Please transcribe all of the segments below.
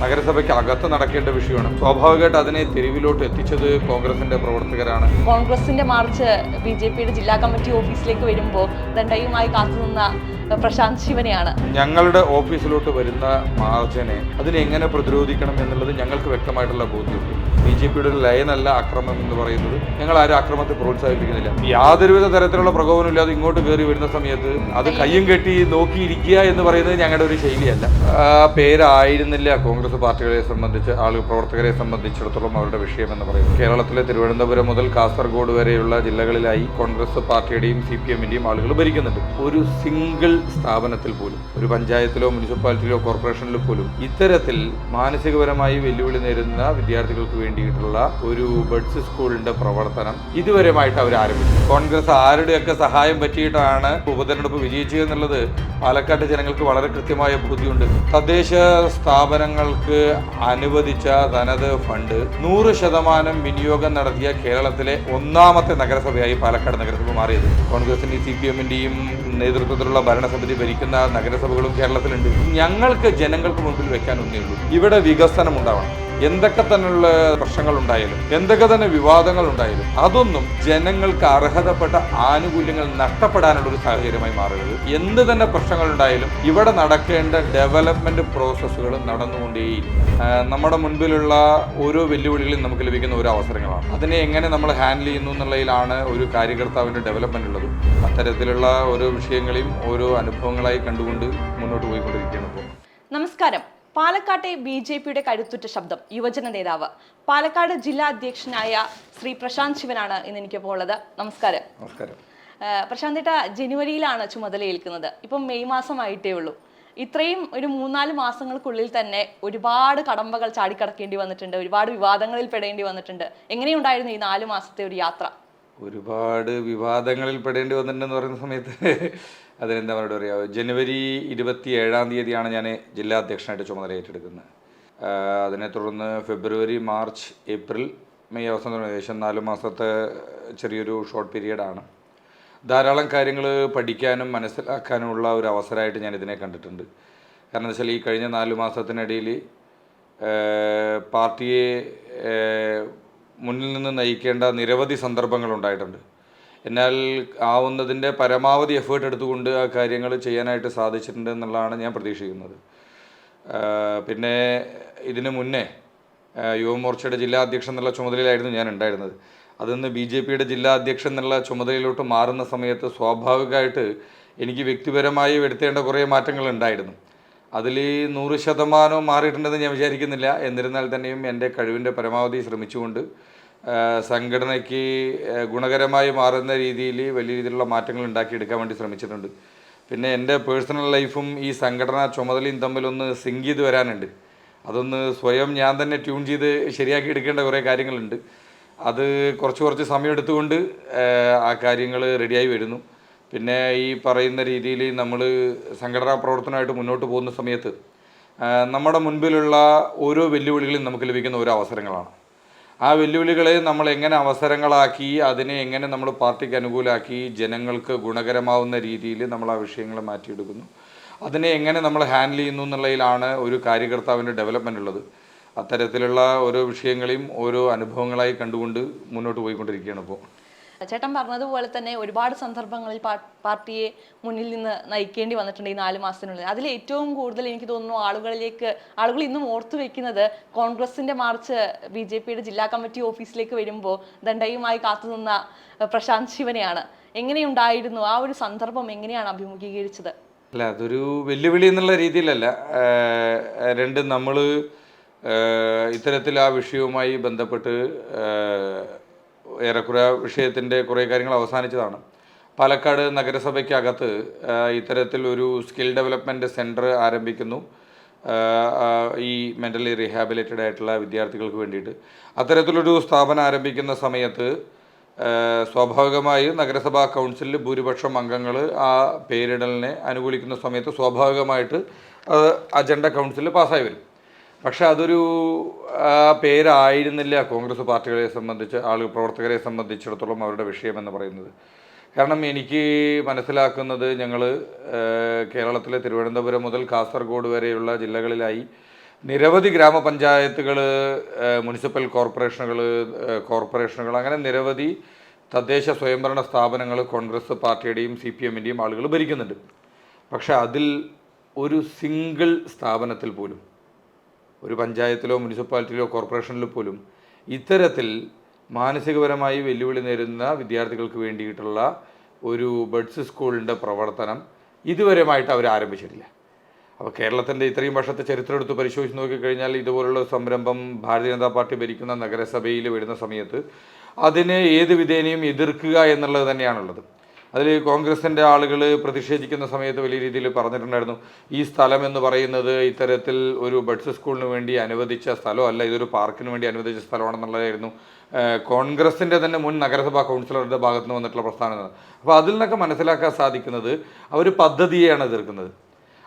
നഗരസഭയ്ക്ക് അകത്ത് നടക്കേണ്ട വിഷയമാണ്. സ്വാഭാവികമായിട്ട് അതിനെ തെരുവിലോട്ട് എത്തിച്ചത് കോൺഗ്രസിന്റെ പ്രവർത്തകരാണ്. കോൺഗ്രസിന്റെ മാർച്ച് ബി ജെ പിയുടെ ജില്ലാ കമ്മിറ്റി ഓഫീസിലേക്ക് വരുമ്പോൾ ദണ്ഡയുമായി കാത്തുനിന്ന പ്രശാന്ത് ശിവനെയാണ്. ഞങ്ങളുടെ ഓഫീസിലോട്ട് വരുന്ന മാർച്ചിനെ അതിനെ എങ്ങനെ പ്രതിരോധിക്കണം എന്നുള്ളത് ഞങ്ങൾക്ക് വ്യക്തമായിട്ടുള്ള ബോധ്യമുണ്ട്. ബി ജെ പിയുടെ ഒരു ലയനല്ല അക്രമം എന്ന് പറയുന്നത്. ഞങ്ങൾ ആരും അക്രമത്തെ പ്രോത്സാഹിപ്പിക്കുന്നില്ല. യാതൊരുവിധ തരത്തിലുള്ള പ്രകോപനം ഇല്ലാതെ ഇങ്ങോട്ട് കയറി വരുന്ന സമയത്ത് അത് കയ്യും കെട്ടി നോക്കിയിരിക്കുക എന്ന് പറയുന്നത് ഞങ്ങളുടെ ഒരു ശൈലിയല്ല. പേരായിരുന്നില്ല കോൺഗ്രസ് പാർട്ടികളെ സംബന്ധിച്ച് ആളുകൾ പ്രവർത്തകരെ സംബന്ധിച്ചിടത്തോളം അവരുടെ വിഷയം എന്ന് പറയുന്നത്. കേരളത്തിലെ തിരുവനന്തപുരം മുതൽ കാസർഗോഡ് വരെയുള്ള ജില്ലകളിലായി കോൺഗ്രസ് പാർട്ടിയുടെയും സി പി എമ്മിന്റെയും ആളുകൾ ഭരിക്കുന്നുണ്ട്. ഒരു സിംഗിൾ സ്ഥാപനത്തിൽ പോലും ഒരു പഞ്ചായത്തിലോ മുനിസിപ്പാലിറ്റിയിലോ കോർപ്പറേഷനിലോ പോലും ഇത്തരത്തിൽ മാനസികപരമായി വെല്ലുവിളി നേരിടുന്ന വിദ്യാർത്ഥികൾക്ക് വേണ്ടിയിട്ടുള്ള ഒരു ബഡ്സ് സ്കൂളിന്റെ പ്രവർത്തനം ഇതുവരെയായിട്ട് അവർ ആരംഭിച്ചു. കോൺഗ്രസ് ആരുടെയൊക്കെ സഹായം പറ്റിയിട്ടാണ് ഉപതെരഞ്ഞെടുപ്പ് വിജയിച്ചത് എന്നുള്ളത് പാലക്കാട് ജനങ്ങൾക്ക് വളരെ കൃത്യമായ ബോധ്യമുണ്ട്. തദ്ദേശ സ്ഥാപനങ്ങൾക്ക് അനുവദിച്ച തനത് ഫണ്ട് നൂറ് ശതമാനം വിനിയോഗം നടത്തിയ കേരളത്തിലെ ഒന്നാമത്തെ നഗരസഭയായി പാലക്കാട് നഗരസഭ മാറിയത്. കോൺഗ്രസിന്റെയും സി പി എമ്മിന്റെയും നേതൃത്വത്തിലുള്ള ഭരണസമിതി ഭരിക്കുന്ന നഗരസഭകളും കേരളത്തിലുണ്ട്. ഞങ്ങൾക്ക് ജനങ്ങൾക്ക് മുമ്പിൽ വെക്കാൻ ഒന്നേ ഉള്ളൂ. ഇവിടെ വികസനം ഉണ്ടാവണം. എന്തൊക്കെ തന്നെയുള്ള പ്രശ്നങ്ങൾ ഉണ്ടായാലും എന്തൊക്കെ തന്നെ വിവാദങ്ങൾ ഉണ്ടായാലും അതൊന്നും ജനങ്ങൾക്ക് അർഹതപ്പെട്ട ആനുകൂല്യങ്ങൾ നഷ്ടപ്പെടാനുള്ള ഒരു സാഹചര്യമായി മാറരുത് എന്ത് തന്നെ പ്രശ്നങ്ങൾ ഉണ്ടായാലും ഇവിടെ നടക്കേണ്ട ഡെവലപ്മെന്റ് പ്രോസസ്സുകൾ നടന്നുകൊണ്ടേയിരിക്കും. നമ്മുടെ മുൻപിലുള്ള ഓരോ വെല്ലുവിളികളും നമുക്ക് ലഭിക്കുന്ന ഓരോ അവസരങ്ങളാണ്. അതിനെ എങ്ങനെ നമ്മൾ ഹാൻഡിൽ ചെയ്യുന്നു എന്നുള്ളതിലാണ് ഒരു കാര്യകർത്താവിന്റെ ഡെവലപ്മെന്റ് ഉള്ളത്. അത്തരത്തിലുള്ള ഓരോ വിഷയങ്ങളെയും ഓരോ അനുഭവങ്ങളായി കണ്ടുകൊണ്ട് മുന്നോട്ട് പോയിക്കൊണ്ടിരിക്കുകയാണ് നമസ്കാരം. പാലക്കാട്ടെ ബി ജെ പിയുടെ കരുത്തുറ്റ ശബ്ദം യുവജന നേതാവ്. പാലക്കാട് ജില്ലാ അധ്യക്ഷനായ ശ്രീ പ്രശാന്ത് ശിവനാണ് ഇന്ന് എനിക്കിപ്പോൾ ഉള്ളത്. നമസ്കാരം. നമസ്കാരം. പ്രശാന്ത് ഏട്ടാ ജനുവരിയിലാണ് ചുമതല ഏൽക്കുന്നത്. ഇപ്പം മെയ് മാസമായിട്ടേ ഉള്ളൂ. ഇത്രയും ഒരു മൂന്നാൽ മാസങ്ങൾക്കുള്ളിൽ തന്നെ ഒരുപാട് കടമ്പകൾ ചാടിക്കടക്കേണ്ടി വന്നിട്ടുണ്ട് ഒരുപാട് വിവാദങ്ങളിൽ പെടേണ്ടി വന്നിട്ടുണ്ട്. എങ്ങനെയുണ്ടായിരുന്നു ഈ നാല് മാസത്തെ ഒരു യാത്ര? ഒരുപാട് വിവാദങ്ങളിൽ പെടേണ്ടി വന്നിട്ടുണ്ടെന്ന് പറയുന്ന സമയത്ത് അതിനെന്താ പറയുക പറയുക ജനുവരി ഇരുപത്തി ഏഴാം തീയതിയാണ് ഞാൻ ജില്ലാ അധ്യക്ഷനായിട്ട് ചുമതല ഏറ്റെടുക്കുന്നത്. അതിനെ തുടർന്ന് ഫെബ്രുവരി മാർച്ച് ഏപ്രിൽ മെയ് അവസാനം തുടങ്ങി. ഏകദേശം നാല് മാസത്തെ ചെറിയൊരു ഷോർട്ട് പീരീഡാണ് ധാരാളം കാര്യങ്ങൾ പഠിക്കാനും മനസ്സിലാക്കാനുമുള്ള ഒരു അവസരമായിട്ട് ഞാൻ ഇതിനെ കണ്ടിട്ടുണ്ട്. കാരണം വെച്ചാൽ ഈ കഴിഞ്ഞ നാല് മാസത്തിനിടയിൽ പാർട്ടിയെ മുന്നിൽ നിന്ന് നയിക്കേണ്ട നിരവധി സന്ദർഭങ്ങൾ ഉണ്ടായിട്ടുണ്ട്. എന്നാൽ ആവുന്നതിന്റെ പരമാവധി എഫേർട്ട് എടുത്തുകൊണ്ട് ആ കാര്യങ്ങൾ ചെയ്യാനായിട്ട് സാധിച്ചിട്ടുണ്ട് എന്നുള്ളതാണ് ഞാൻ പ്രതീക്ഷിക്കുന്നത്. പിന്നെ ഇതിനു മുന്നേ യുവമോർച്ചയുടെ ജില്ലാ അധ്യക്ഷൻ എന്നുള്ള ചുമതലയിലായിരുന്നു ഞാൻ ഉണ്ടായിരുന്നത്. അതിന്ന് ബി ജെ പിയുടെ ജില്ലാ അധ്യക്ഷൻ എന്നുള്ള ചുമതലയിലോട്ട് മാറുന്ന സമയത്ത് സ്വാഭാവികമായിട്ട് എനിക്ക് വ്യക്തിപരമായി വരുത്തേണ്ട കുറേ മാറ്റങ്ങൾ ഉണ്ടായിരുന്നു. അതിൽ നൂറ് ശതമാനവും മാറിയിട്ടുണ്ടെന്ന് ഞാൻ വിചാരിക്കുന്നില്ല. എന്നിരുന്നാൽ തന്നെയും എന്റെ കഴിവിന്റെ പരമാവധി ശ്രമിച്ചുകൊണ്ട് സംഘടനയ്ക്ക് ഗുണകരമായി മാറുന്ന രീതിയിൽ വലിയ രീതിയിലുള്ള മാറ്റങ്ങൾ ഉണ്ടാക്കിയെടുക്കാൻ വേണ്ടി ശ്രമിച്ചിട്ടുണ്ട്. പിന്നെ എന്റെ പേഴ്സണൽ ലൈഫും ഈ സംഘടനാ ചുമതലയും തമ്മിലൊന്ന് സിങ്ക് ചെയ്ത് വരാനുണ്ട്. അതൊന്ന് സ്വയം ഞാൻ തന്നെ ട്യൂൺ ചെയ്ത് ശരിയാക്കി എടുക്കേണ്ട കുറേ കാര്യങ്ങളുണ്ട്. അത് കുറച്ച് കുറച്ച് സമയം എടുത്തുകൊണ്ട് ആ കാര്യങ്ങൾ റെഡിയായി വരുന്നു. പിന്നെ ഈ പറയുന്ന രീതിയിൽ നമ്മൾ സംഘടനാ പ്രവർത്തനമായിട്ട് മുന്നോട്ട് പോകുന്ന സമയത്ത് നമ്മുടെ മുൻപിലുള്ള ഓരോ വെല്ലുവിളികളും നമുക്ക് ലഭിക്കുന്ന ഓരോ അവസരങ്ങളാണ്. ആ വെല്ലുവിളികളെ നമ്മൾ എങ്ങനെ അവസരങ്ങളാക്കി അതിനെ എങ്ങനെ നമ്മൾ പാർട്ടിക്ക് അനുകൂലമാക്കി ജനങ്ങൾക്ക് ഗുണകരമാവുന്ന രീതിയിൽ നമ്മൾ ആ വിഷയങ്ങൾ മാറ്റിയെടുക്കുന്നു. അതിനെ എങ്ങനെ നമ്മൾ ഹാൻഡിൽ ചെയ്യുന്നു എന്നുള്ളതിലാണ് ഒരു കാര്യകർത്താവിന്റെ ഡെവലപ്മെന്റ് ഉള്ളത്. അത്തരത്തിലുള്ള ഓരോ വിഷയങ്ങളെയും ഓരോ അനുഭവങ്ങളായി കണ്ടുകൊണ്ട് മുന്നോട്ട് പോയിക്കൊണ്ടിരിക്കുകയാണ് ഇപ്പോൾ. ചേട്ടൻ പറഞ്ഞതുപോലെ തന്നെ ഒരുപാട് സന്ദർഭങ്ങളിൽ പാർട്ടിയെ മുന്നിൽ നിന്ന് നയിക്കേണ്ടി വന്നിട്ടുണ്ട് ഈ നാല് മാസത്തിനുള്ളിൽ. അതിൽ ഏറ്റവും കൂടുതൽ എനിക്ക് തോന്നുന്നു ആളുകളിലേക്ക് ആളുകൾ ഇന്നും ഓർത്തു വെക്കുന്നത് കോൺഗ്രസിന്റെ മാർച്ച് ബി ജെ പിയുടെ ജില്ലാ കമ്മിറ്റി ഓഫീസിലേക്ക് വരുമ്പോൾ ദണ്ഡയുമായി കാത്തുനിന്ന പ്രശാന്ത് ശിവനെയാണ്. എങ്ങനെയുണ്ടായിരുന്നു? ആ ഒരു സന്ദർഭം എങ്ങനെയാണ് അഭിമുഖീകരിച്ചത്? അല്ല അതൊരു വെല്ലുവിളി എന്നുള്ള രീതിയിലല്ല. രണ്ട് നമ്മൾ ഇത്തരത്തിൽ ആ വിഷയവുമായി ബന്ധപ്പെട്ട് ഏറെക്കുറെ വിഷയത്തിന്റെ കുറേ കാര്യങ്ങൾ അവസാനിച്ചതാണ്. പാലക്കാട് നഗരസഭയ്ക്കകത്ത് ഇത്തരത്തിൽ ഒരു സ്കിൽ ഡെവലപ്മെന്റ് സെന്റർ ആരംഭിക്കുന്നു. ഈ മെന്റലി റീഹാബിലിറ്റഡ് ആയിട്ടുള്ള വിദ്യാർത്ഥികൾക്ക് വേണ്ടിയിട്ട്. അത്തരത്തിലൊരു സ്ഥാപനം ആരംഭിക്കുന്ന സമയത്ത് സ്വാഭാവികമായും നഗരസഭാ കൗൺസിലിൽ ഭൂരിപക്ഷം അംഗങ്ങൾ ആ പേരിടലിനെ അനുകൂലിക്കുന്ന സമയത്ത് സ്വാഭാവികമായിട്ട് അത് അജണ്ട കൗൺസിലിൽ പാസ്സായി വരും. പക്ഷെ അതൊരു പേരായിരുന്നില്ല കോൺഗ്രസ് പാർട്ടികളെ സംബന്ധിച്ച് ആളുകൾ പ്രവർത്തകരെ സംബന്ധിച്ചിടത്തോളം അവരുടെ വിഷയമെന്ന് പറയുന്നത്. കാരണം എനിക്ക് മനസ്സിലാക്കുന്നത് ഞങ്ങൾ കേരളത്തിലെ തിരുവനന്തപുരം മുതൽ കാസർഗോഡ് വരെയുള്ള ജില്ലകളിലായി നിരവധി ഗ്രാമപഞ്ചായത്തുകൾ മുനിസിപ്പൽ കോർപ്പറേഷനുകൾ കോർപ്പറേഷനുകൾ അങ്ങനെ നിരവധി തദ്ദേശ സ്വയംഭരണ സ്ഥാപനങ്ങൾ കോൺഗ്രസ് പാർട്ടിയുടെയും സി പി എമ്മിന്റെയും ആളുകൾ ഭരിക്കുന്നുണ്ട്. പക്ഷേ അതിൽ ഒരു സിംഗിൾ സ്ഥാപനത്തിൽ പോലും ഒരു പഞ്ചായത്തിലോ മുനിസിപ്പാലിറ്റിയിലോ കോർപ്പറേഷനിലോ പോലും ഇത്തരത്തിൽ മാനസികപരമായി വെല്ലുവിളി നേരിടുന്ന വിദ്യാർത്ഥികൾക്ക് വേണ്ടിയിട്ടുള്ള ഒരു ബഡ്സ് സ്കൂളിന്റെ പ്രവർത്തനം ഇതുവരെയുമായിട്ട് അവർ ആരംഭിച്ചിട്ടില്ല. അപ്പോൾ കേരളത്തിന്റെ ഇത്രയും വർഷത്തെ ചരിത്രം എടുത്ത് പരിശോധിച്ച് നോക്കിക്കഴിഞ്ഞാൽ ഇതുപോലുള്ള സംരംഭം ഭാരതീയ ജനതാ പാർട്ടി ഭരിക്കുന്ന നഗരസഭയിൽ വരുന്ന സമയത്ത് അതിനെ ഏത് വിധേനയും എതിർക്കുക എന്നുള്ളത് തന്നെയാണുള്ളത്. അതിൽ കോൺഗ്രസിന്റെ ആളുകൾ പ്രതിഷേധിക്കുന്ന സമയത്ത് വലിയ രീതിയിൽ പറഞ്ഞിട്ടുണ്ടായിരുന്നു ഈ സ്ഥലം എന്ന് പറയുന്നത് ഇത്തരത്തിൽ ഒരു ബഡ്സ് സ്കൂളിന് വേണ്ടി അനുവദിച്ച സ്ഥലമല്ല ഇതൊരു പാർക്കിന് വേണ്ടി അനുവദിച്ച സ്ഥലമാണെന്നുള്ളതായിരുന്നു. കോൺഗ്രസിന്റെ തന്നെ മുൻ നഗരസഭാ കൗൺസിലറുടെ ഭാഗത്ത് നിന്ന് വന്നിട്ടുള്ള പ്രസ്ഥാനം അപ്പോൾ അതിൽ നിന്നൊക്കെ മനസ്സിലാക്കാൻ സാധിക്കുന്നത് അവർ പദ്ധതിയെയാണ് എതിർക്കുന്നത്.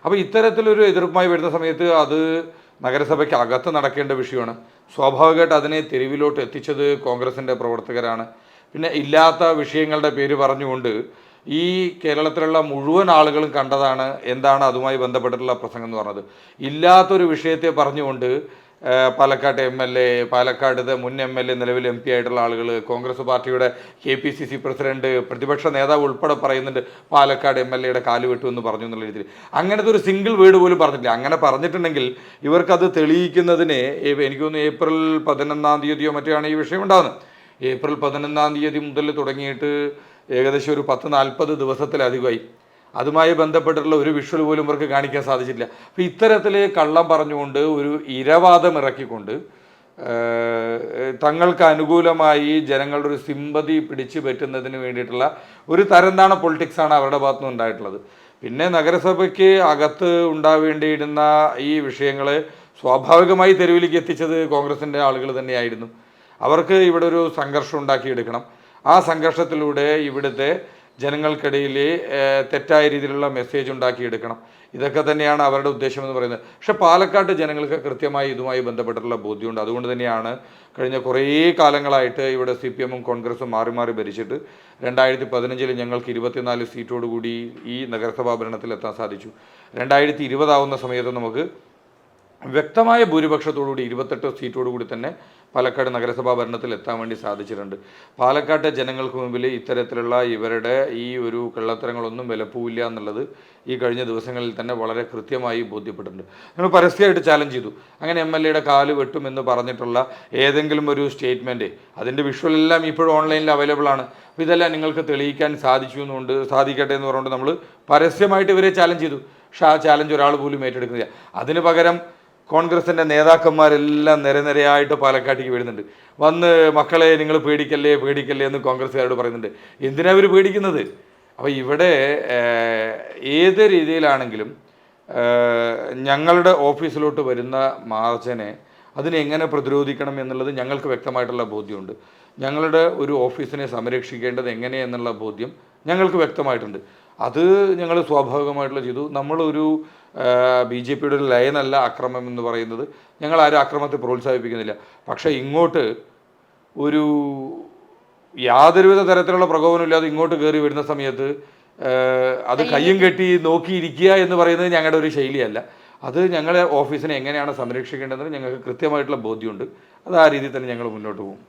അപ്പോൾ ഇത്തരത്തിലൊരു എതിർപ്പുമായി വരുന്ന സമയത്ത് അത് നഗരസഭയ്ക്ക് അകത്ത് നടക്കേണ്ട വിഷയമാണ്. സ്വാഭാവികമായിട്ട് അതിനെ തെരുവിലോട്ട് എത്തിച്ചത് കോൺഗ്രസിന്റെ പ്രവർത്തകരാണ്. പിന്നെ ഇല്ലാത്ത വിഷയങ്ങളുടെ പേര് പറഞ്ഞുകൊണ്ട് ഈ കേരളത്തിലുള്ള മുഴുവൻ ആളുകളും കണ്ടതാണ് എന്താണ് അതുമായി ബന്ധപ്പെട്ടിട്ടുള്ള പ്രസംഗം എന്ന് പറഞ്ഞത്. ഇല്ലാത്തൊരു വിഷയത്തെ പറഞ്ഞുകൊണ്ട് Palakkad M L A Palakkad മുൻ എം എൽ എ നിലവിൽ എം പി ആയിട്ടുള്ള ആളുകൾ കോൺഗ്രസ് പാർട്ടിയുടെ K P C C president പ്രതിപക്ഷ നേതാവ് ഉൾപ്പെടെ പറയുന്നുണ്ട് പാലക്കാട് എം എൽ എയുടെ കാൽ വെട്ടു എന്ന് പറഞ്ഞു എന്നുള്ള രീതിയിൽ. അങ്ങനത്തെ ഒരു സിംഗിൾ വേർഡ് പോലും പറഞ്ഞിട്ടില്ല. അങ്ങനെ പറഞ്ഞിട്ടുണ്ടെങ്കിൽ ഇവർക്കത് തെളിയിക്കുന്നതിന് എനിക്ക് തോന്നുന്നു ഏപ്രിൽ പതിനൊന്നാം തീയതിയോ മറ്റോ ആണ് ഈ വിഷയം ഉണ്ടാകുന്നത് ഏപ്രിൽ പതിനൊന്നാം തീയതി മുതൽ തുടങ്ങിയിട്ട് ഏകദേശം ഒരു പത്ത് നാൽപ്പത് ദിവസത്തിലധികമായി. അതുമായി ബന്ധപ്പെട്ടിട്ടുള്ള ഒരു വിഷ്വൽ പോലും ഇവർക്ക് കാണിക്കാൻ സാധിച്ചിട്ടില്ല. അപ്പോൾ ഇത്തരത്തിൽ കള്ളം പറഞ്ഞുകൊണ്ട് ഒരു ഇരവാദം ഇറക്കിക്കൊണ്ട് തങ്ങൾക്ക് അനുകൂലമായി ജനങ്ങളുടെ ഒരു സിമ്പതി പിടിച്ചു പറ്റുന്നതിന് വേണ്ടിയിട്ടുള്ള ഒരു തരംതാണ പൊളിറ്റിക്സാണ് അവരുടെ ഭാഗത്തു നിന്ന് ഉണ്ടായിട്ടുള്ളത്. പിന്നെ നഗരസഭയ്ക്ക് അകത്ത് ഉണ്ടാവേണ്ടിയിരുന്ന ഈ വിഷയങ്ങൾ സ്വാഭാവികമായി തെരുവിലേക്ക് എത്തിച്ചത് കോൺഗ്രസിന്റെ ആളുകൾ തന്നെയായിരുന്നു. അവർക്ക് ഇവിടെ ഒരു സംഘർഷം ഉണ്ടാക്കിയെടുക്കണം. ആ സംഘർഷത്തിലൂടെ ഇവിടുത്തെ ജനങ്ങൾക്കിടയിൽ തെറ്റായ രീതിയിലുള്ള മെസ്സേജ് ഉണ്ടാക്കിയെടുക്കണം. ഇതൊക്കെ തന്നെയാണ് അവരുടെ ഉദ്ദേശം എന്ന് പറയുന്നത്. പക്ഷെ പാലക്കാട്ട് ജനങ്ങൾക്ക് കൃത്യമായി ഇതുമായി ബന്ധപ്പെട്ടിട്ടുള്ള ബോധ്യമുണ്ട്. അതുകൊണ്ട് തന്നെയാണ് കഴിഞ്ഞ കുറേ കാലങ്ങളായിട്ട് ഇവിടെ സി പി എമ്മും കോൺഗ്രസും മാറി മാറി ഭരിച്ചിട്ട് രണ്ടായിരത്തി പതിനഞ്ചിൽ ഞങ്ങൾക്ക് ഇരുപത്തിനാല് സീറ്റോടുകൂടി ഈ നഗരസഭാ ഭരണത്തിൽ എത്താൻ സാധിച്ചു. രണ്ടായിരത്തി ഇരുപതാവുന്ന സമയത്ത് നമുക്ക് വ്യക്തമായ ഭൂരിപക്ഷത്തോടുകൂടി ഇരുപത്തെട്ട് സീറ്റോടുകൂടി തന്നെ പാലക്കാട് നഗരസഭാ ഭരണത്തിൽ എത്താൻ വേണ്ടി സാധിച്ചിട്ടുണ്ട്. പാലക്കാട്ടെ ജനങ്ങൾക്ക് മുമ്പിൽ ഇത്തരത്തിലുള്ള ഇവരുടെ ഈ ഒരു കള്ളത്തരങ്ങളൊന്നും വിലപ്പോവില്ല എന്നുള്ളത് ഈ കഴിഞ്ഞ ദിവസങ്ങളിൽ തന്നെ വളരെ കൃത്യമായി ബോധ്യപ്പെട്ടിട്ടുണ്ട്. ഞങ്ങൾ പരസ്യമായിട്ട് ചാലഞ്ച് ചെയ്തു. അങ്ങനെ എം എൽ എയുടെ കാൽ വെട്ടുമെന്ന് പറഞ്ഞിട്ടുള്ള ഏതെങ്കിലും ഒരു സ്റ്റേറ്റ്മെന്റ് അതിന്റെ വിഷ്വലെല്ലാം ഇപ്പോഴും ഓൺലൈനിൽ അവൈലബിൾ ആണ്. അപ്പോൾ ഇതെല്ലാം നിങ്ങൾക്ക് തെളിയിക്കാൻ സാധിച്ചു എന്നുകൊണ്ട് സാധിക്കട്ടെ എന്ന് പറഞ്ഞുകൊണ്ട് നമ്മൾ പരസ്യമായിട്ട് ഇവരെ ചാലഞ്ച് ചെയ്തു. പക്ഷേ ആ ചാലഞ്ച് ഒരാൾ പോലും ഏറ്റെടുക്കുന്നില്ല. അതിന് പകരം കോൺഗ്രസിന്റെ നേതാക്കന്മാരെല്ലാം നിരനിരയായിട്ട് പാലക്കാട്ടേക്ക് വരുന്നുണ്ട്. വന്ന് മക്കളെ നിങ്ങൾ പേടിക്കല്ലേ പേടിക്കല്ലേ എന്ന് കോൺഗ്രസ്സുകാരോട് പറയുന്നുണ്ട്. എന്തിനാണ് അവർ പേടിക്കുന്നത്? അപ്പോൾ ഇവിടെ ഏത് രീതിയിലാണെങ്കിലും ഞങ്ങളുടെ ഓഫീസിലോട്ട് വരുന്ന മാർച്ചിനെ അതിനെങ്ങനെ പ്രതിരോധിക്കണം എന്നുള്ളത് ഞങ്ങൾക്ക് വ്യക്തമായിട്ടുള്ള ബോധ്യമുണ്ട്. ഞങ്ങളുടെ ഒരു ഓഫീസിനെ സംരക്ഷിക്കേണ്ടത് എങ്ങനെയെന്നുള്ള ബോധ്യം ഞങ്ങൾക്ക് വ്യക്തമായിട്ടുണ്ട്. അത് ഞങ്ങൾ സ്വാഭാവികമായിട്ടുള്ള ചെയ്തു. നമ്മളൊരു ബി ജെ പിയുടെ ഒരു ലയനല്ല അക്രമം എന്ന് പറയുന്നത്. ഞങ്ങൾ ആരും അക്രമത്തെ പ്രോത്സാഹിപ്പിക്കുന്നില്ല. പക്ഷേ ഇങ്ങോട്ട് ഒരു യാതൊരുവിധ തരത്തിലുള്ള പ്രകോപനമില്ലാതെ ഇങ്ങോട്ട് കയറി വരുന്ന സമയത്ത് അത് കയ്യും കെട്ടി നോക്കിയിരിക്കുക എന്ന് പറയുന്നത് ഞങ്ങളുടെ ഒരു ശൈലിയല്ല. അത് ഞങ്ങളെ ഓഫീസിനെ എങ്ങനെയാണ് സംരക്ഷിക്കേണ്ടതെന്ന് ഞങ്ങൾക്ക് കൃത്യമായിട്ടുള്ള ബോധ്യമുണ്ട്. അത് ആ രീതിയിൽ തന്നെ ഞങ്ങൾ മുന്നോട്ട് പോകും.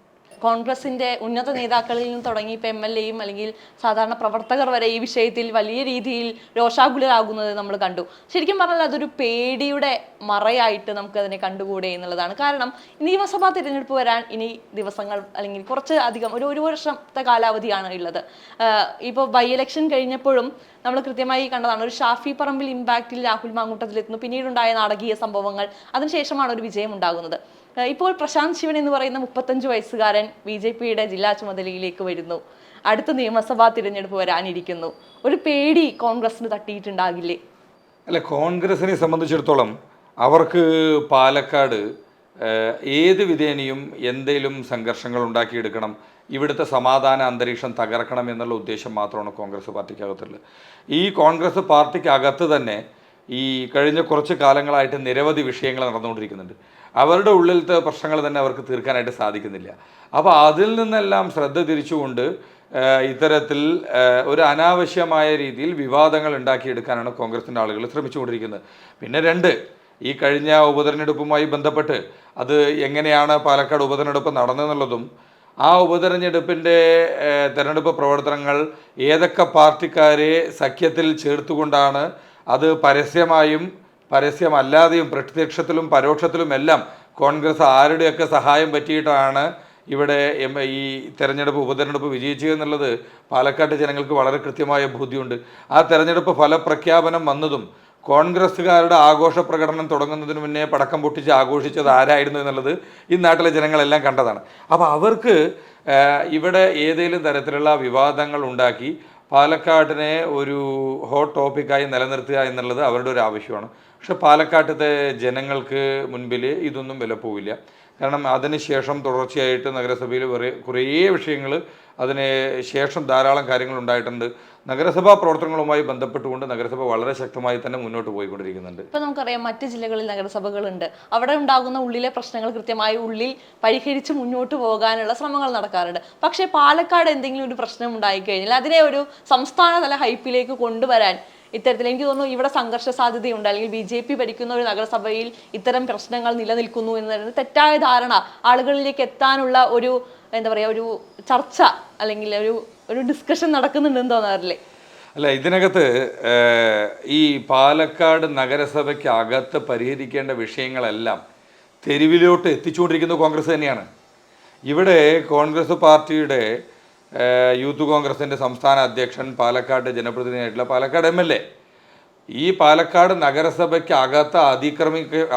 കോൺഗ്രസിന്റെ ഉന്നത നേതാക്കളിൽ നിന്ന് തുടങ്ങി ഇപ്പൊ എം എൽ എയും അല്ലെങ്കിൽ സാധാരണ പ്രവർത്തകർ വരെ ഈ വിഷയത്തിൽ വലിയ രീതിയിൽ രോഷാകുലരാകുന്നത് നമ്മൾ കണ്ടു. ശരിക്കും പറഞ്ഞാൽ അതൊരു പേടിയുടെ മറയായിട്ട് നമുക്ക് അതിനെ കണ്ടുകൂടെ എന്നുള്ളതാണ്. കാരണം നിയമസഭാ തിരഞ്ഞെടുപ്പ് വരാൻ ഇനി ദിവസങ്ങൾ അല്ലെങ്കിൽ കുറച്ച് അധികം ഒരു ഒരു വർഷത്തെ കാലാവധിയാണ് ഉള്ളത്. ഇപ്പോൾ ബൈ ഇലക്ഷൻ കഴിഞ്ഞപ്പോഴും നമ്മൾ കൃത്യമായി കണ്ടതാണ് ഒരു ഷാഫി പറമ്പിൽ ഇമ്പാക്റ്റിൽ രാഹുൽ മാങ്കൂട്ടത്തിലെത്തുന്നു. പിന്നീടുണ്ടായ നാടകീയ സംഭവങ്ങൾ. അതിനുശേഷമാണ് ഒരു വിജയം ഉണ്ടാകുന്നത്. ഇപ്പോൾ പ്രശാന്ത് ശിവൻ എന്ന് പറയുന്ന മുപ്പത്തഞ്ച് വയസ്സുകാരൻ ബി ജെ പിയുടെ ജില്ലാ ചുമതലയിലേക്ക് വരുന്നു. അടുത്ത നിയമസഭാ തിരഞ്ഞെടുപ്പ് വരാനിരിക്കുന്നു. ഒരു പേടി കോൺഗ്രസിന് തട്ടിയിട്ടുണ്ടാകില്ലേ? അല്ല കോൺഗ്രസിനെ സംബന്ധിച്ചിടത്തോളം അവർക്ക് പാലക്കാട് ഏത് വിധേനയും എന്തെങ്കിലും സംഘർഷങ്ങൾ ഉണ്ടാക്കിയെടുക്കണം ഇവിടുത്തെ സമാധാന അന്തരീക്ഷം തകർക്കണം എന്നുള്ള ഉദ്ദേശം മാത്രമാണ് കോൺഗ്രസ് പാർട്ടിക്കകത്തുള്ളത്. ഈ കോൺഗ്രസ് പാർട്ടിക്കകത്ത് തന്നെ ഈ കഴിഞ്ഞ കുറച്ച് കാലങ്ങളായിട്ട് നിരവധി വിഷയങ്ങൾ നടന്നുകൊണ്ടിരിക്കുന്നുണ്ട്. അവരുടെ ഉള്ളിലത്തെ പ്രശ്നങ്ങൾ തന്നെ അവർക്ക് തീർക്കാനായിട്ട് സാധിക്കുന്നില്ല. അപ്പോൾ അതിൽ നിന്നെല്ലാം ശ്രദ്ധ തിരിച്ചുകൊണ്ട് ഇത്തരത്തിൽ ഒരു അനാവശ്യമായ രീതിയിൽ വിവാദങ്ങൾ ഉണ്ടാക്കിയെടുക്കാനാണ് കോൺഗ്രസിന്റെ ആളുകൾ ശ്രമിച്ചുകൊണ്ടിരിക്കുന്നത്. പിന്നെ രണ്ട് ഈ കഴിഞ്ഞ ഉപതെരഞ്ഞെടുപ്പുമായി ബന്ധപ്പെട്ട് അത് എങ്ങനെയാണ് പാലക്കാട് ഉപതെരഞ്ഞെടുപ്പ് നടന്നതെന്നുള്ളതും ആ ഉപതെരഞ്ഞെടുപ്പിന്റെ തെരഞ്ഞെടുപ്പ് പ്രവർത്തനങ്ങൾ ഏതൊക്കെ പാർട്ടിക്കാരെ സഖ്യത്തിൽ ചേർത്തുകൊണ്ടാണ് അത് പരസ്യമായും പരസ്യമല്ലാതെയും പ്രത്യക്ഷത്തിലും പരോക്ഷത്തിലും എല്ലാം കോൺഗ്രസ് ആരുടെയൊക്കെ സഹായം പറ്റിയിട്ടാണ് ഇവിടെ എം ഈ തെരഞ്ഞെടുപ്പ് ഉപതെരഞ്ഞെടുപ്പ് വിജയിച്ചത് എന്നുള്ളത് പാലക്കാട്ട് ജനങ്ങൾക്ക് വളരെ കൃത്യമായ ബോധ്യമുണ്ട്. ആ തെരഞ്ഞെടുപ്പ് ഫലപ്രഖ്യാപനം വന്നതും കോൺഗ്രസ്സുകാരുടെ ആഘോഷ പ്രകടനം തുടങ്ങുന്നതിന് മുന്നേ പടക്കം പൊട്ടിച്ച് ആഘോഷിച്ചത് ആരായിരുന്നു എന്നുള്ളത് ഈ നാട്ടിലെ ജനങ്ങളെല്ലാം കണ്ടതാണ്. അപ്പോൾ അവർക്ക് ഇവിടെ ഏതെങ്കിലും തരത്തിലുള്ള വിവാദങ്ങൾ ഉണ്ടാക്കി പാലക്കാടിനെ ഒരു ഹോട്ട് ടോപ്പിക്കായി നിലനിർത്തുക എന്നുള്ളത് അവരുടെ ഒരു ആവശ്യമാണ്. പക്ഷെ പാലക്കാട്ടത്തെ ജനങ്ങൾക്ക് മുൻപിൽ ഇതൊന്നും വില പോവില്ല. കാരണം അതിനുശേഷം തുടർച്ചയായിട്ട് നഗരസഭയിൽ കുറേ കുറേ വിഷയങ്ങൾ അതിന് ശേഷം ധാരാളം കാര്യങ്ങൾ ഉണ്ടായിട്ടുണ്ട്. നഗരസഭാ പ്രവർത്തനങ്ങളുമായി ബന്ധപ്പെട്ടുകൊണ്ട് നഗരസഭ വളരെ ശക്തമായി തന്നെ മുന്നോട്ട് പോയിക്കൊണ്ടിരിക്കുന്നുണ്ട്. ഇപ്പൊ നമുക്കറിയാം മറ്റ് ജില്ലകളിൽ നഗരസഭകളുണ്ട്. അവിടെ ഉണ്ടാകുന്ന ഉള്ളിലെ പ്രശ്നങ്ങൾ കൃത്യമായി ഉള്ളിൽ പരിഹരിച്ച് മുന്നോട്ട് പോകാനുള്ള ശ്രമങ്ങൾ നടക്കാറുണ്ട്. പക്ഷേ പാലക്കാട് എന്തെങ്കിലും ഒരു പ്രശ്നം ഉണ്ടായിക്കഴിഞ്ഞാൽ അതിനെ ഒരു സംസ്ഥാനതല ഹൈപ്പിലേക്ക് കൊണ്ടുവരാൻ ഇത്തരത്തിൽ എനിക്ക് തോന്നുന്നു ഇവിടെ സംഘർഷ സാധ്യതയുണ്ട്. അല്ലെങ്കിൽ ബി ജെ പി ഭരിക്കുന്ന ഒരു നഗരസഭയിൽ ഇത്തരം പ്രശ്നങ്ങൾ നിലനിൽക്കുന്നു എന്ന് തെറ്റായ ധാരണ. ആളുകളിലേക്ക് എത്താനുള്ള ഒരു എന്താ പറയുക ഒരു ചർച്ച അല്ലെങ്കിൽ ഒരു ഒരു ഡിസ്കഷൻ നടക്കുന്നുണ്ടെന്ന് തോന്നാറില്ലേ? അല്ല ഇതിനകത്ത് ഈ പാലക്കാട് നഗരസഭയ്ക്ക് അകത്ത് പരിഹരിക്കേണ്ട വിഷയങ്ങളെല്ലാം തെരുവിലോട്ട് എത്തിച്ചുകൊണ്ടിരിക്കുന്നത് കോൺഗ്രസ് തന്നെയാണ്. ഇവിടെ കോൺഗ്രസ് പാർട്ടിയുടെ യൂത്ത് കോൺഗ്രസിന്റെ സംസ്ഥാന അധ്യക്ഷൻ പാലക്കാട് ജനപ്രതിനിധിയായിട്ടുള്ള പാലക്കാട് എം എൽ എ. ഈ പാലക്കാട് നഗരസഭയ്ക്ക് അകത്ത്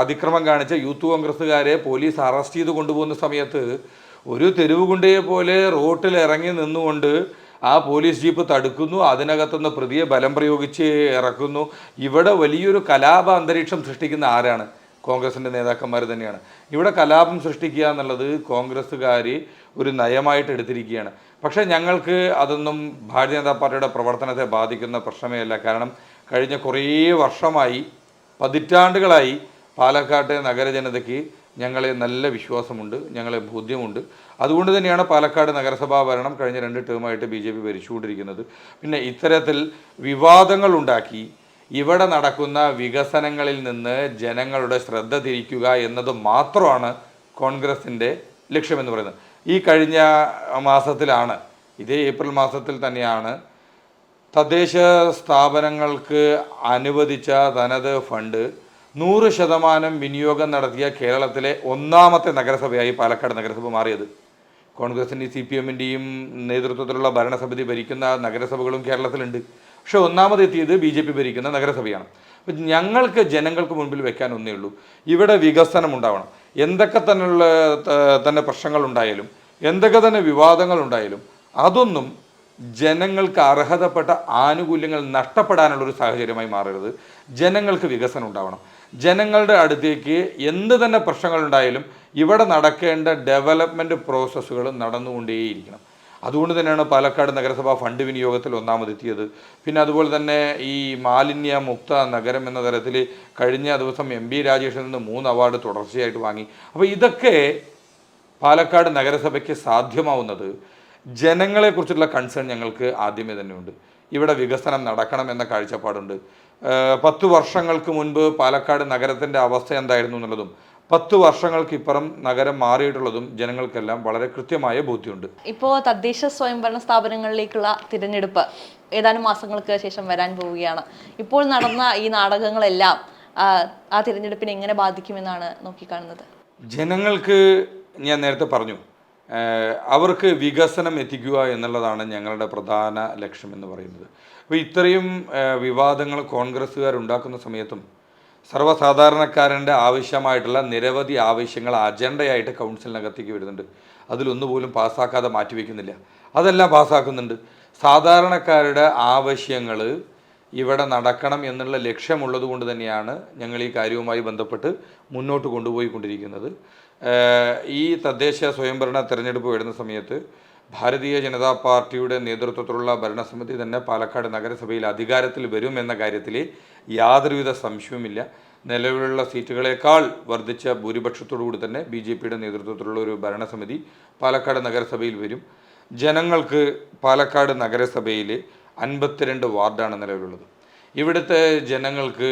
അതിക്രമം കാണിച്ച യൂത്ത് കോൺഗ്രസ്സുകാരെ പോലീസ് അറസ്റ്റ് ചെയ്ത് കൊണ്ടുപോകുന്ന സമയത്ത് ഒരു തെരുവ് ഗുണ്ടയെ പോലെ റോട്ടിൽ ഇറങ്ങി നിന്നുകൊണ്ട് ആ പോലീസ് ജീപ്പ് തടുക്കുന്നു അതിനകത്തുനിന്ന് പ്രതിയെ ബലം പ്രയോഗിച്ച് ഇറക്കുന്നു. ഇവിടെ വലിയൊരു കലാപ അന്തരീക്ഷം സൃഷ്ടിക്കുന്ന ആരാണ്? കോൺഗ്രസിന്റെ നേതാക്കന്മാർ തന്നെയാണ്. ഇവിടെ കലാപം സൃഷ്ടിക്കുക എന്നുള്ളത് കോൺഗ്രസ്സുകാർ ഒരു നയമായിട്ട് എടുത്തിരിക്കുകയാണ്. പക്ഷേ ഞങ്ങൾക്ക് അതൊന്നും ഭാരതീയ ജനതാ പാർട്ടിയുടെ പ്രവർത്തനത്തെ ബാധിക്കുന്ന പ്രശ്നമേ അല്ല കാരണം കഴിഞ്ഞ കുറേ വർഷമായി പതിറ്റാണ്ടുകളായി പാലക്കാട്ടെ നഗരജനതയ്ക്ക് ഞങ്ങളെ നല്ല വിശ്വാസമുണ്ട് ഞങ്ങളെ ബോധ്യമുണ്ട്. അതുകൊണ്ട് തന്നെയാണ് പാലക്കാട് നഗരസഭാ ഭരണം കഴിഞ്ഞ രണ്ട് ടേമായിട്ട് ബി ജെ പി ഭരിച്ചുകൊണ്ടിരിക്കുന്നത്. പിന്നെ ഇത്തരത്തിൽ വിവാദങ്ങൾ ഉണ്ടാക്കി ഇവിടെ നടക്കുന്ന വികസനങ്ങളിൽ നിന്ന് ജനങ്ങളുടെ ശ്രദ്ധ തിരിക്കുക എന്നത് മാത്രമാണ് കോൺഗ്രസിന്റെ ലക്ഷ്യമെന്ന് പറയുന്നത്. ഈ കഴിഞ്ഞ മാസത്തിലാണ് ഇതേ ഏപ്രിൽ മാസത്തിൽ തന്നെയാണ് തദ്ദേശ സ്ഥാപനങ്ങൾക്ക് അനുവദിച്ച തനത് ഫണ്ട് നൂറ് ശതമാനം വിനിയോഗം നടത്തിയ കേരളത്തിലെ ഒന്നാമത്തെ നഗരസഭയായി പാലക്കാട് നഗരസഭ മാറിയത്. കോൺഗ്രസിന്റെ സി പി എമ്മിന്റെയും നേതൃത്വത്തിലുള്ള ഭരണസമിതി ഭരിക്കുന്ന നഗരസഭകളും കേരളത്തിലുണ്ട്. പക്ഷെ ഒന്നാമതെത്തിയത് ബി ജെ പി ഭരിക്കുന്ന നഗരസഭയാണ്. അപ്പം ഞങ്ങൾക്ക് ജനങ്ങൾക്ക് മുൻപിൽ വെക്കാൻ ഒന്നേ ഉള്ളൂ. ഇവിടെ വികസനം ഉണ്ടാവണം. എന്തൊക്കെ തന്നെയുള്ള തന്നെ പ്രശ്നങ്ങൾ ഉണ്ടായാലും എന്തൊക്കെ തന്നെ വിവാദങ്ങൾ ഉണ്ടായാലും അതൊന്നും ജനങ്ങൾക്ക് അർഹതപ്പെട്ട ആനുകൂല്യങ്ങൾ നഷ്ടപ്പെടാനുള്ള ഒരു സാഹചര്യമായി മാറരുത്. ജനങ്ങൾക്ക് വികസനം ഉണ്ടാവണം. ജനങ്ങളുടെ അടുത്തേക്ക് എന്ത് തന്നെ പ്രശ്നങ്ങൾ ഉണ്ടായാലും ഇവിടെ നടക്കേണ്ട ഡെവലപ്മെന്റ് പ്രോസസ്സുകൾ നടന്നുകൊണ്ടേയിരിക്കണം. അതുകൊണ്ട് തന്നെയാണ് പാലക്കാട് നഗരസഭാ ഫണ്ട് വിനിയോഗത്തിൽ ഒന്നാമതെത്തിയത് പിന്നെ അതുപോലെ തന്നെ ഈ മാലിന്യ മുക്ത നഗരം എന്ന തരത്തിൽ കഴിഞ്ഞ ദിവസം എം ബി രാജേഷിൽ നിന്ന് മൂന്ന് അവാർഡ് തുടർച്ചയായിട്ട് വാങ്ങി. അപ്പോൾ ഇതൊക്കെ പാലക്കാട് നഗരസഭയ്ക്ക് സാധ്യമാവുന്നത് ജനങ്ങളെക്കുറിച്ചുള്ള കൺസേൺ ഞങ്ങൾക്ക് ആദ്യമേ തന്നെയുണ്ട്. ഇവിടെ വികസനം നടക്കണം എന്ന കാഴ്ചപ്പാടുണ്ട്. പത്തു വർഷങ്ങൾക്ക് മുൻപ് പാലക്കാട് നഗരത്തിന്റെ അവസ്ഥ എന്തായിരുന്നു എന്നുള്ളതും പത്ത് വർഷങ്ങൾക്കിപ്പുറം നഗരം മാറിയിട്ടുള്ളതും ജനങ്ങൾക്കെല്ലാം വളരെ കൃത്യമായ ബോധ്യമുണ്ട്. ഇപ്പോൾ തദ്ദേശ സ്വയംഭരണ സ്ഥാപനങ്ങളിലേക്കുള്ള തിരഞ്ഞെടുപ്പ് ഏതാനും മാസങ്ങൾക്ക് ശേഷം വരാൻ പോവുകയാണ്. ഇപ്പോൾ നടന്ന ഈ നാടകങ്ങളെല്ലാം ആ, തിരഞ്ഞെടുപ്പിനെ എങ്ങനെ ബാധിക്കുമെന്നാണ് നോക്കിക്കാണുന്നത്? ജനങ്ങൾക്ക് ഞാൻ നേരത്തെ പറഞ്ഞു അവർക്ക് വികസനം എത്തിക്കുക എന്നുള്ളതാണ് ഞങ്ങളുടെ പ്രധാന ലക്ഷ്യം എന്ന് പറയുന്നത്. അപ്പോൾ ഇത്രയും വിവാദങ്ങൾ കോൺഗ്രസ്സുകാർ ഉണ്ടാക്കുന്ന സമയത്തും സർവസാധാരണക്കാരന്റെ ആവശ്യമായിട്ടുള്ള നിരവധി ആവശ്യങ്ങൾ അജണ്ടയായിട്ട് കൗൺസിലിനകത്തേക്ക് വരുന്നുണ്ട്. അതിലൊന്നുപോലും പാസ്സാക്കാതെ മാറ്റിവെക്കുന്നില്ല. അതെല്ലാം പാസ്സാക്കുന്നുണ്ട്. സാധാരണക്കാരുടെ ആവശ്യങ്ങൾ ഇവിടെ നടക്കണം എന്നുള്ള ലക്ഷ്യമുള്ളത് കൊണ്ട് തന്നെയാണ് ഞങ്ങൾ ഈ കാര്യവുമായി ബന്ധപ്പെട്ട് മുന്നോട്ട് കൊണ്ടുപോയിക്കൊണ്ടിരിക്കുന്നത്. ഈ തദ്ദേശ സ്വയംഭരണ തിരഞ്ഞെടുപ്പ് വരുന്ന സമയത്ത് ഭാരതീയ ജനതാ പാർട്ടിയുടെ നേതൃത്വത്തിലുള്ള ഭരണസമിതി തന്നെ പാലക്കാട് നഗരസഭയിൽ അധികാരത്തിൽ വരും എന്ന കാര്യത്തിൽ യാതൊരുവിധ സംശയവുമില്ല. നിലവിലുള്ള സീറ്റുകളേക്കാൾ വർദ്ധിച്ച ഭൂരിപക്ഷത്തോടു കൂടി തന്നെ ബി ജെ പിയുടെ നേതൃത്വത്തിലുള്ള ഒരു ഭരണസമിതി പാലക്കാട് നഗരസഭയിൽ വരും. ജനങ്ങൾക്ക് പാലക്കാട് നഗരസഭയിൽ അൻപത്തിരണ്ട് വാർഡാണ് നിലവിലുള്ളത്. ഇവിടുത്തെ ജനങ്ങൾക്ക്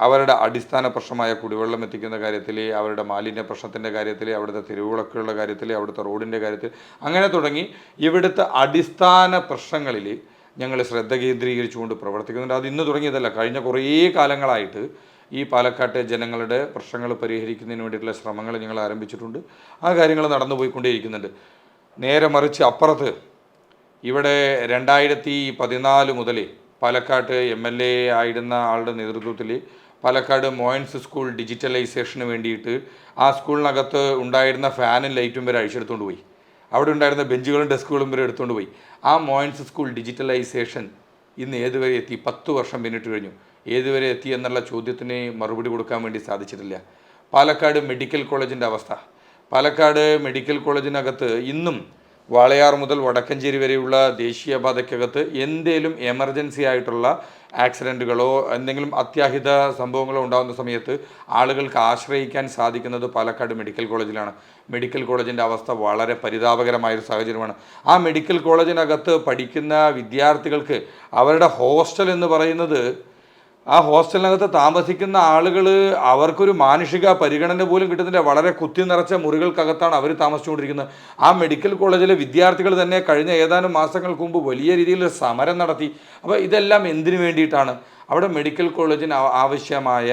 അവരുടെ അടിസ്ഥാന പ്രശ്നമായ കുടിവെള്ളം എത്തിക്കുന്ന കാര്യത്തിൽ അവരുടെ മാലിന്യ പ്രശ്നത്തിന്റെ കാര്യത്തിൽ അവിടുത്തെ തെരുവുകളൊക്കെയുള്ള കാര്യത്തിൽ അവിടുത്തെ റോഡിന്റെ കാര്യത്തിൽ അങ്ങനെ തുടങ്ങി ഇവിടുത്തെ അടിസ്ഥാന പ്രശ്നങ്ങളിൽ ഞങ്ങൾ ശ്രദ്ധ കേന്ദ്രീകരിച്ചുകൊണ്ട് പ്രവർത്തിക്കുന്നുണ്ട്. അത് ഇന്ന് തുടങ്ങിയതല്ല കഴിഞ്ഞ കുറേ കാലങ്ങളായിട്ട് ഈ പാലക്കാട്ടെ ജനങ്ങളുടെ പ്രശ്നങ്ങൾ പരിഹരിക്കുന്നതിന് വേണ്ടിയിട്ടുള്ള ശ്രമങ്ങൾ ഞങ്ങൾ ആരംഭിച്ചിട്ടുണ്ട്. ആ കാര്യങ്ങൾ നടന്നു പോയിക്കൊണ്ടേയിരിക്കുന്നുണ്ട്. നേരെ മറിച്ച് അപ്പുറത്ത് ഇവിടെ രണ്ടായിരത്തി പതിനാല് മുതൽ പാലക്കാട്ട് എം എൽ എ ആയിരുന്ന ആളുടെ നേതൃത്വത്തിൽ പാലക്കാട് മോയൻസ് സ്കൂൾ ഡിജിറ്റലൈസേഷന് വേണ്ടിയിട്ട് ആ സ്കൂളിനകത്ത് ഉണ്ടായിരുന്ന ഫാനും ലൈറ്റും വരെ അഴിച്ചെടുത്തുകൊണ്ട് പോയി. അവിടെ ഉണ്ടായിരുന്ന ബെഞ്ചുകളും ഡെസ്കുകളും വരെ എടുത്തുകൊണ്ട് പോയി. ആ മോയൻസ് സ്കൂൾ ഡിജിറ്റലൈസേഷൻ ഇന്ന് ഏതുവരെ എത്തി? പത്ത് വർഷം പിന്നിട്ട് കഴിഞ്ഞു. ഏതുവരെ എത്തി എന്നുള്ള ചോദ്യത്തിന് മറുപടി കൊടുക്കാൻ വേണ്ടി സാധിച്ചിട്ടില്ല. പാലക്കാട് മെഡിക്കൽ കോളേജിന്റെ അവസ്ഥ. പാലക്കാട് മെഡിക്കൽ കോളേജിനകത്ത് ഇന്നും വാളയാർ മുതൽ വടക്കഞ്ചേരി വരെയുള്ള ദേശീയപാതയ്ക്കകത്ത് എന്തേലും എമർജൻസി ആയിട്ടുള്ള ആക്സിഡന്റുകളോ എന്തെങ്കിലും അത്യാഹിത സംഭവങ്ങളോ ഉണ്ടാകുന്ന സമയത്ത് ആളുകൾക്ക് ആശ്രയിക്കാൻ സാധിക്കുന്നത് പാലക്കാട് മെഡിക്കൽ കോളേജിലാണ്. മെഡിക്കൽ കോളേജിന്റെ അവസ്ഥ വളരെ പരിതാപകരമായ ഒരു സാഹചര്യമാണ്. ആ മെഡിക്കൽ കോളേജിനകത്ത് പഠിക്കുന്ന വിദ്യാർത്ഥികൾക്ക് അവരുടെ ഹോസ്റ്റൽ എന്ന് പറയുന്നത് ആ ഹോസ്റ്റലിനകത്ത് താമസിക്കുന്ന ആളുകൾ അവർക്കൊരു മാനുഷിക പരിഗണന പോലും കിട്ടുന്നില്ല. വളരെ കുത്തി നിറച്ച മുറികൾക്കകത്താണ് അവർ താമസിച്ചുകൊണ്ടിരിക്കുന്നത്. ആ മെഡിക്കൽ കോളേജിലെ വിദ്യാർത്ഥികൾ തന്നെ കഴിഞ്ഞ ഏതാനും മാസങ്ങൾക്ക് മുമ്പ് വലിയ രീതിയിൽ സമരം നടത്തി. അപ്പോൾ ഇതെല്ലാം എന്തിനു വേണ്ടിയിട്ടാണ്? അവിടെ മെഡിക്കൽ കോളേജിന് ആവശ്യമായ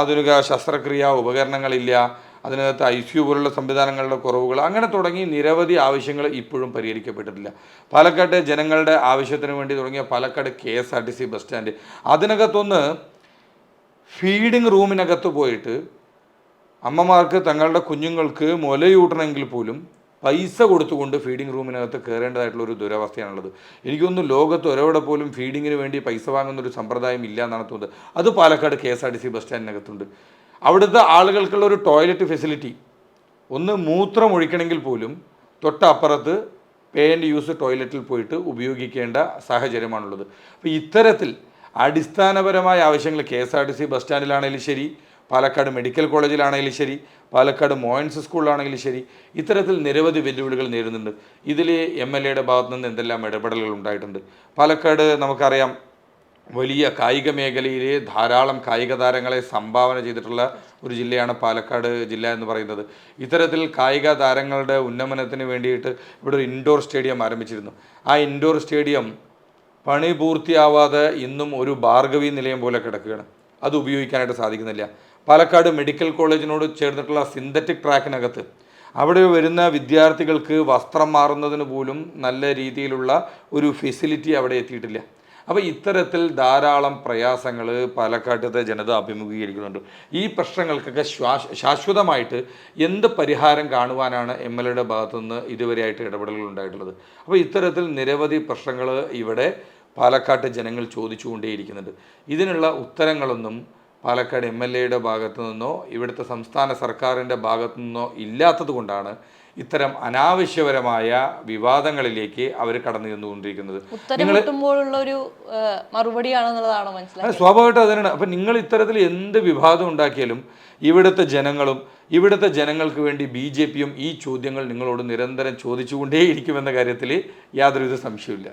ആധുനിക ശസ്ത്രക്രിയ ഉപകരണങ്ങളില്ല. അതിനകത്ത് ഐ സി യു പോലുള്ള സംവിധാനങ്ങളുടെ കുറവുകൾ അങ്ങനെ തുടങ്ങി നിരവധി ആവശ്യങ്ങൾ ഇപ്പോഴും പരിഹരിക്കപ്പെട്ടിട്ടില്ല. പാലക്കാട് ജനങ്ങളുടെ ആവശ്യത്തിന് വേണ്ടി തുടങ്ങിയ Palakkad K S R T C bus stand. അതിനകത്തൊന്ന് feeding റൂമിനകത്ത് പോയിട്ട് അമ്മമാർക്ക് തങ്ങളുടെ കുഞ്ഞുങ്ങൾക്ക് മുലയൂട്ടണമെങ്കിൽ പോലും പൈസ കൊടുത്തുകൊണ്ട് ഫീഡിംഗ് റൂമിനകത്ത് കയറേണ്ടതായിട്ടുള്ള ഒരു ദുരവസ്ഥയാണുള്ളത്. എനിക്കൊന്നും ലോകത്ത് ഒരവിടെ പോലും ഫീഡിങ്ങിന് വേണ്ടി പൈസ വാങ്ങുന്ന ഒരു സമ്പ്രദായം ഇല്ല എന്നാണ് തോന്നുന്നത്. അത് Palakkad K S R T C bus സ്റ്റാൻഡിനകത്തുണ്ട്. അവിടുത്തെ ആളുകൾക്കുള്ള ഒരു ടോയ്ലറ്റ് ഫെസിലിറ്റി ഒന്ന് മൂത്രം ഒഴിക്കണമെങ്കിൽ പോലും തൊട്ടപ്പുറത്ത് പേ ആൻഡ് യൂസ് ടോയ്ലറ്റിൽ പോയിട്ട് ഉപയോഗിക്കേണ്ട സാഹചര്യമാണുള്ളത്. അപ്പോൾ ഇത്തരത്തിൽ അടിസ്ഥാനപരമായ ആവശ്യങ്ങൾ K S R T C bus സ്റ്റാൻഡിലാണെങ്കിലും ശരി പാലക്കാട് മെഡിക്കൽ കോളേജിലാണെങ്കിലും ശരി പാലക്കാട് മോയൻസ് സ്കൂളിലാണെങ്കിലും ശരി ഇത്തരത്തിൽ നിരവധി വെല്ലുവിളികൾ നേരിടുന്നുണ്ട്. ഇതിൽ എം എൽ എയുടെ ഭാഗത്തു നിന്ന് എന്തെല്ലാം ഇടപെടലുകൾ ഉണ്ടായിട്ടുണ്ട്? പാലക്കാട് നമുക്കറിയാം വലിയ കായിക മേഖലയിലെ ധാരാളം കായിക താരങ്ങളെ സംഭാവന ചെയ്തിട്ടുള്ള ഒരു ജില്ലയാണ് പാലക്കാട് ജില്ല എന്ന് പറയുന്നത്. ഇത്തരത്തിൽ കായിക താരങ്ങളുടെ ഉന്നമനത്തിന് വേണ്ടിയിട്ട് ഇവിടെ ഒരു ഇൻഡോർ സ്റ്റേഡിയം ആരംഭിച്ചിരുന്നു. ആ ഇൻഡോർ സ്റ്റേഡിയം പണി പൂർത്തിയാവാതെ ഇന്നും ഒരു ഭാർഗവി നിലയം പോലെ കിടക്കുകയാണ്. അത് ഉപയോഗിക്കാനായിട്ട് സാധിക്കുന്നില്ല. പാലക്കാട് മെഡിക്കൽ കോളേജിനോട് ചേർന്നിട്ടുള്ള സിന്തറ്റിക് ട്രാക്കിനകത്ത് അവിടെ വരുന്ന വിദ്യാർത്ഥികൾക്ക് വസ്ത്രം മാറുന്നതിന് പോലും നല്ല രീതിയിലുള്ള ഒരു ഫെസിലിറ്റി അവിടെ എത്തിയിട്ടില്ല. അപ്പോൾ ഇത്തരത്തിൽ ധാരാളം പ്രയാസങ്ങൾ പാലക്കാട്ടത്തെ ജനത അഭിമുഖീകരിക്കുന്നുണ്ട്. ഈ പ്രശ്നങ്ങൾക്കൊക്കെ ശാശ്വതമായിട്ട് എന്ത് പരിഹാരം കാണുവാനാണ് എം എൽ എയുടെ ഭാഗത്തുനിന്ന് ഇതുവരെയായിട്ട് ഇടപെടലുകൾ ഉണ്ടായിട്ടുള്ളത്? അപ്പോൾ ഇത്തരത്തിൽ നിരവധി പ്രശ്നങ്ങൾ ഇവിടെ പാലക്കാട്ട് ജനങ്ങൾ ചോദിച്ചുകൊണ്ടേയിരിക്കുന്നുണ്ട്. ഇതിനുള്ള ഉത്തരങ്ങളൊന്നും പാലക്കാട് എം എൽ എയുടെ ഭാഗത്തു നിന്നോ ഇവിടുത്തെ സംസ്ഥാന സർക്കാരിന്റെ ഭാഗത്തു നിന്നോ ഇല്ലാത്തത് കൊണ്ടാണ് ഇത്തരം അനാവശ്യപരമായ വിവാദങ്ങളിലേക്ക് അവർ കടന്നു ചെന്നുകൊണ്ടിരിക്കുന്നത് ഒരു മറുപടിയാണെന്നുള്ളതാണോ മനസ്സിലായത്. അത് സ്വാഭാവികമായിട്ട് അതിനാണ് അപ്പം നിങ്ങൾ ഇത്തരത്തിൽ എന്ത് വിവാദം ഉണ്ടാക്കിയാലും ഇവിടുത്തെ ജനങ്ങളും ഇവിടുത്തെ ജനങ്ങൾക്ക് വേണ്ടി ബി ജെ പിയും ഈ ചോദ്യങ്ങൾ നിങ്ങളോട് നിരന്തരം ചോദിച്ചുകൊണ്ടേയിരിക്കുമെന്ന കാര്യത്തിൽ യാതൊരുവിധ സംശയമില്ല